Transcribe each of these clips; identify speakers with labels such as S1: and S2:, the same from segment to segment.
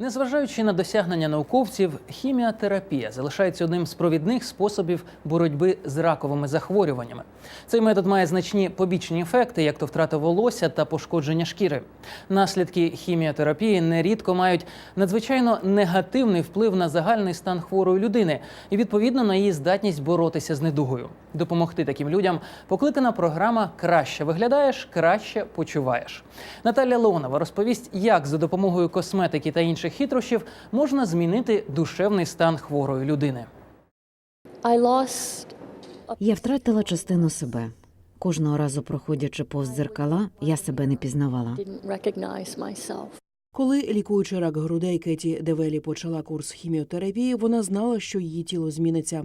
S1: Незважаючи на досягнення науковців, хіміотерапія залишається одним з провідних способів боротьби з раковими захворюваннями. Цей метод має значні побічні ефекти, як то втрата волосся та пошкодження шкіри. Наслідки хіміотерапії нерідко мають надзвичайно негативний вплив на загальний стан хворої людини і відповідно на її здатність боротися з недугою. Допомогти таким людям покликана програма Краще виглядаєш, краще почуваєш. Наталя Леонова розповість, як за допомогою косметики та інших хитрощів можна змінити душевний стан хворої людини.
S2: I lost
S3: Я втратила частину себе. Кожного разу, проходячи повз дзеркала, я себе не пізнавала.
S4: Коли лікуючи рак грудей Кеті Девелі почала курс хіміотерапії, вона знала, що її тіло зміниться.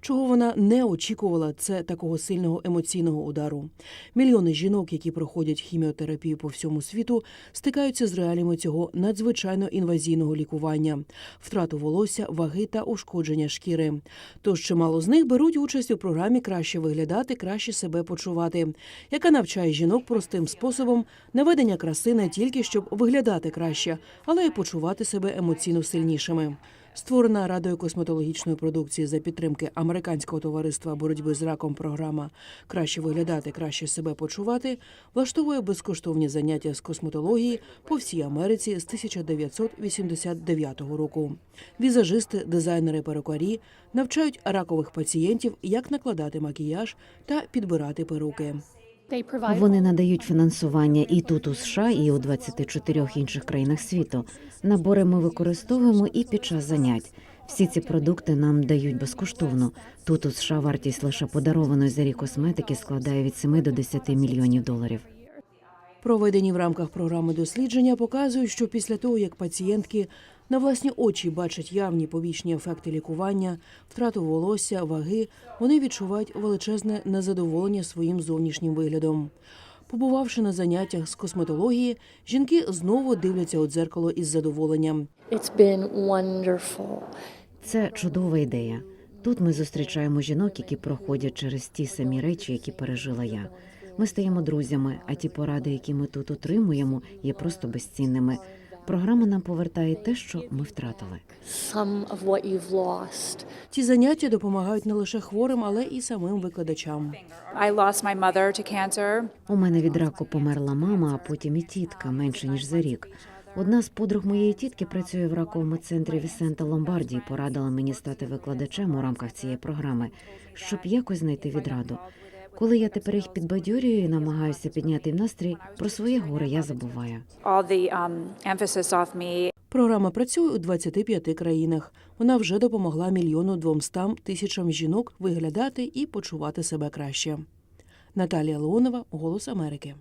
S4: Чого вона не очікувала, це такого сильного емоційного удару. Мільйони жінок, які проходять хіміотерапію по всьому світу, стикаються з реаліями цього надзвичайно інвазійного лікування, втрату волосся, ваги та ушкодження шкіри. Тож чимало з них беруть участь у програмі краще виглядати, краще себе почувати, яка навчає жінок простим способом наведення краси не тільки щоб виглядати краще, але й почувати себе емоційно сильнішими. Створена радою косметологічної продукції за підтримки американського товариства боротьби з раком програма Краще виглядати, краще себе почувати влаштовує безкоштовні заняття з косметології по всій Америці з 1989 року. Візажисти, дизайнери, перукарі навчають ракових пацієнтів, як накладати макіяж та підбирати перуки.
S3: Вони надають фінансування і тут у США, і у 24 інших країнах світу. Набори ми використовуємо і під час занять. Всі ці продукти нам дають безкоштовно. Тут у США вартість лише подарованої за рік косметики складає від 7 до 10 мільйонів доларів.
S4: Проведені в рамках програми дослідження показують, що після того, як пацієнтки на власні очі бачать явні побічні ефекти лікування, втрату волосся, ваги, вони відчувають величезне незадоволення своїм зовнішнім виглядом. Побувавши на заняттях з косметології, жінки знову дивляться у дзеркало із задоволенням.
S2: it's been wonderful.
S3: Це чудова ідея. Тут ми зустрічаємо жінок, які проходять через ті самі речі, які пережила я. Ми стаємо друзями, а ті поради, які ми тут отримуємо, є просто безцінними. Програма нам повертає те, що ми втратили.
S2: Some of what you've lost.
S4: Ці заняття допомагають не лише хворим, але і самим викладачам.
S5: I lost my mother to cancer.
S3: У мене від раку померла мама, а потім і тітка менше ніж за рік. Одна з подруг моєї тітки працює в раковому центрі Вісента Ломбарді і порадила мені стати викладачем у рамках цієї програми, щоб якось знайти відраду. Коли я тепер їх підбадьорюю і намагаюся підняти їм настрій, про своє горе я забуваю.
S5: Um,
S4: Програма працює у 25 країнах. Вона вже допомогла мільйону двомстам тисячам жінок виглядати і почувати себе краще. Наталія Леонова, Голос Америки.